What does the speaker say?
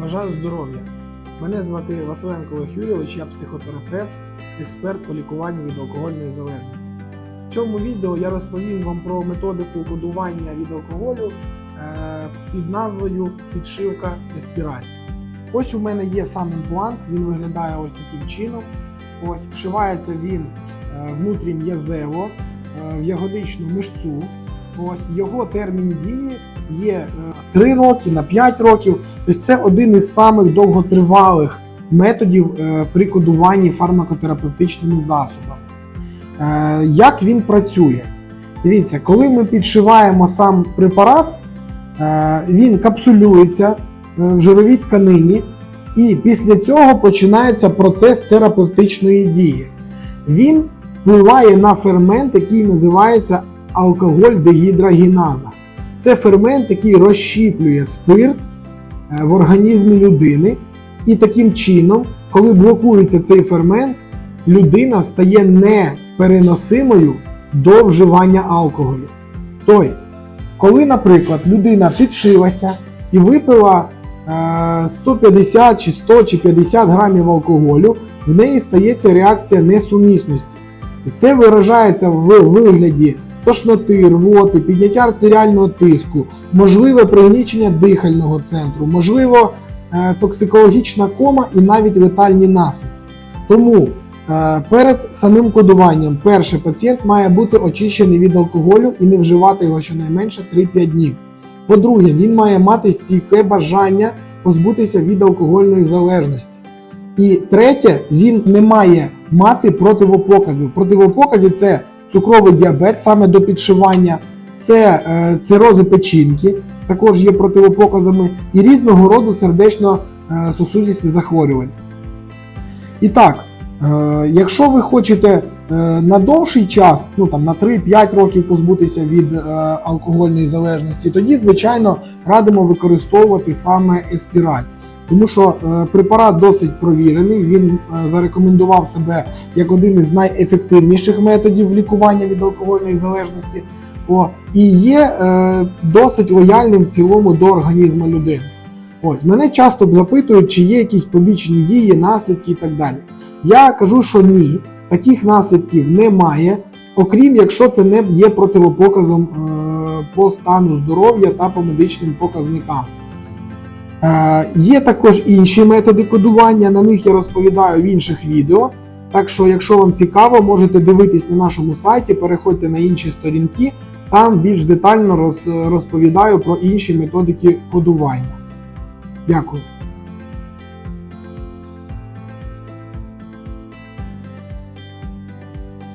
Бажаю здоров'я! Мене звати Василенко Олег Юрійович, я психотерапевт, експерт по лікуванню від алкогольної залежності. В цьому відео я розповім вам про методику кодування від алкоголю е, під назвою підшивка еспіраль. Ось у мене є сам імплант, він виглядає ось таким чином. Ось вшивається він е, внутрі м'язево е, в ягодичну мишцю. Ось його термін дії є е, 3 роки на 5 років. Тобто це один із самих довготривалих методів е, при кодуванні фармакотерапевтичними засобами. Е, Як він працює? Дивіться, коли ми підшиваємо сам препарат, е, він капсулюється е, в жировій тканині, і після цього починається процес терапевтичної дії. Він впливає на фермент, який називається алкоголь дегідрогеназа. Це фермент, який розщіплює спирт е, в організмі людини, і таким чином, коли блокується цей фермент, людина стає непереносимою до вживання алкоголю. Тобто, коли, наприклад, людина підшилася і випила е, 150 чи 100 чи 50 грамів алкоголю, в неї стається реакція несумісності. І це виражається в вигляді тошноти, рвоти, підняття артеріального тиску, можливе пригнічення дихального центру, можливо, е, токсикологічна кома і навіть летальні наслідки. Тому е, перед самим кодуванням перший пацієнт має бути очищений від алкоголю і не вживати його щонайменше 3-5 днів. По-друге, він має мати стійке бажання позбутися від алкогольної залежності. І третє, він не має мати противопоказів. Противопокази це цукровий діабет саме до підшивання, це е, цирози печінки, також є противопоказами, і різного роду сердечно-сосудисті захворювання. І так, е, якщо ви хочете е, на довший час, ну там на 3-5 років позбутися від алкогольної залежності, тоді, звичайно, радимо використовувати саме еспіраль. Тому що е, препарат досить провірений, він е, зарекомендував себе як один із найефективніших методів лікування від алкогольної залежності. О, і є е, досить лояльним в цілому до організму людини. Ось мене часто запитують, чи є якісь побічні дії, наслідки і так далі. Я кажу, що ні, таких наслідків немає, окрім якщо це не є противопоказом по стану здоров'я та по медичним показникам. Є також інші методи кодування, на них я розповідаю в інших відео. Так що, якщо вам цікаво, можете дивитись на нашому сайті, переходьте на інші сторінки, там більш детально роз- розповідаю про інші методики кодування. Дякую.